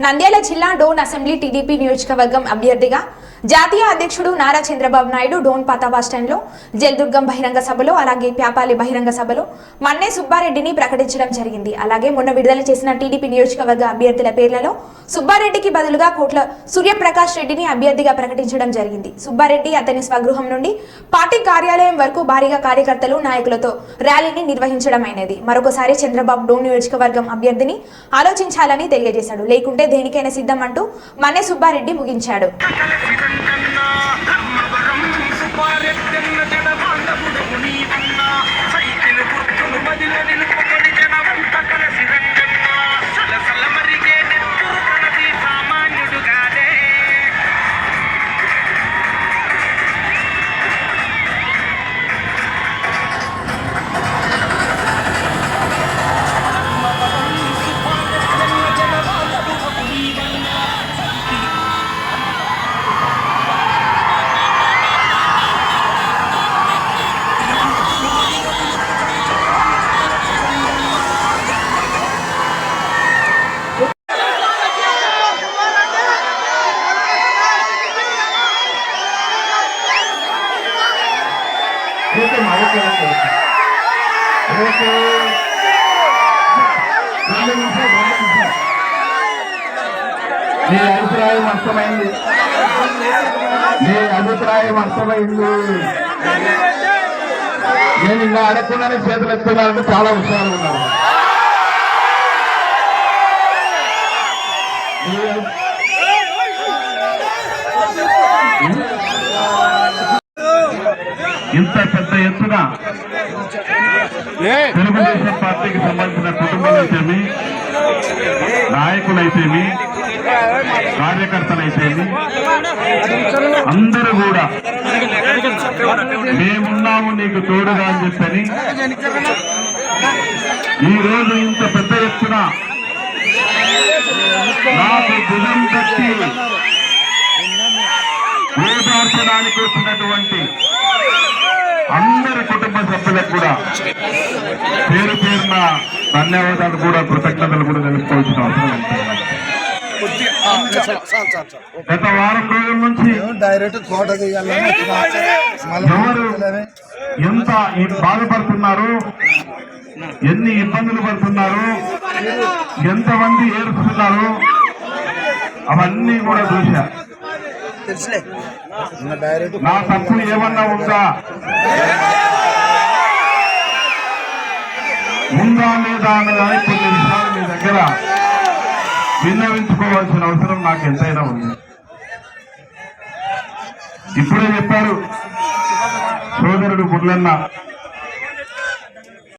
నంద్యాల జిల్లా Dhone assembly TDP నియోజకవర్గం అభ్యర్థిగా జాతీయ అధ్యక్షుడు నారా చంద్రబాబు నాయుడు డోన్ పాత బస్టాండ్లో జల్దుర్గం బహిరంగ సభలో అలాగే ప్యాపాలి బహిరంగ సభలో మన్నే సుబ్బారెడ్డిని ప్రకటించడం జరిగింది. అలాగే మొన్న విడుదల చేసిన టీడీపీ నియోజకవర్గ అభ్యర్థుల పేర్లలో సుబ్బారెడ్డికి బదులుగా కోట్ల సూర్యప్రకాష్ రెడ్డిని అభ్యర్థిగా ప్రకటించడం జరిగింది. సుబ్బారెడ్డి అతని స్వగృహం నుండి పార్టీ కార్యాలయం వరకు భారీగా కార్యకర్తలు నాయకులతో ర్యాలీని నిర్వహించడమైనది. మరొకసారి చంద్రబాబు డోన్ నియోజకవర్గం అభ్యర్థిని ఆలోచించాలని తెలియజేశాడు. లేకుంటే దేనికైనా సిద్ధం అంటూ మన్నే సుబ్బారెడ్డి ముగించాడు. మా మీ అభిప్రాయం అర్థమైంది మీ అభిప్రాయం అర్థమైంది నేను ఇంకా అడగకుండానే చేతులు ఎత్తున్నానంటే చాలా విషయాలు ఉన్నారు ఇంత పెద్ద తెలుగుదేశం పార్టీకి సంబంధించిన కుటుంబాలైతేమి నాయకులైతేమి కార్యకర్తలైతేమి అందరూ కూడా మేమున్నాము నీకు తోడుగా అని చెప్పని ఈ రోజు ఇంత పెద్ద ఎత్తున నాకు భుజం కట్టి ఓదార్చడానికి వచ్చినటువంటి సభ్యులకు కూడా పేరు పేరున ధన్యవాదాలు కూడా కృతజ్ఞతలు కూడా తెలుసుకోవాల్సిన అవసరం. గత వారం రోజుల నుంచి డైరెక్ట్ కోట తీయాలని ఎవరు ఎంత బాధపడుతున్నారు? ఎన్ని ఇబ్బందులు పడుతున్నారు? ఎంతమంది ఏడుస్తున్నారు? అవన్నీ కూడా చూశా. నా తప్పు ఏమన్నా ఉందా? ఉందా కొన్ని విషయాలు మీ దగ్గర. విన్నవించుకోవాల్సిన అవసరం నాకు ఎంతైనా ఉంది. ఇప్పుడే చెప్పారు సోదరుడు మురళన్న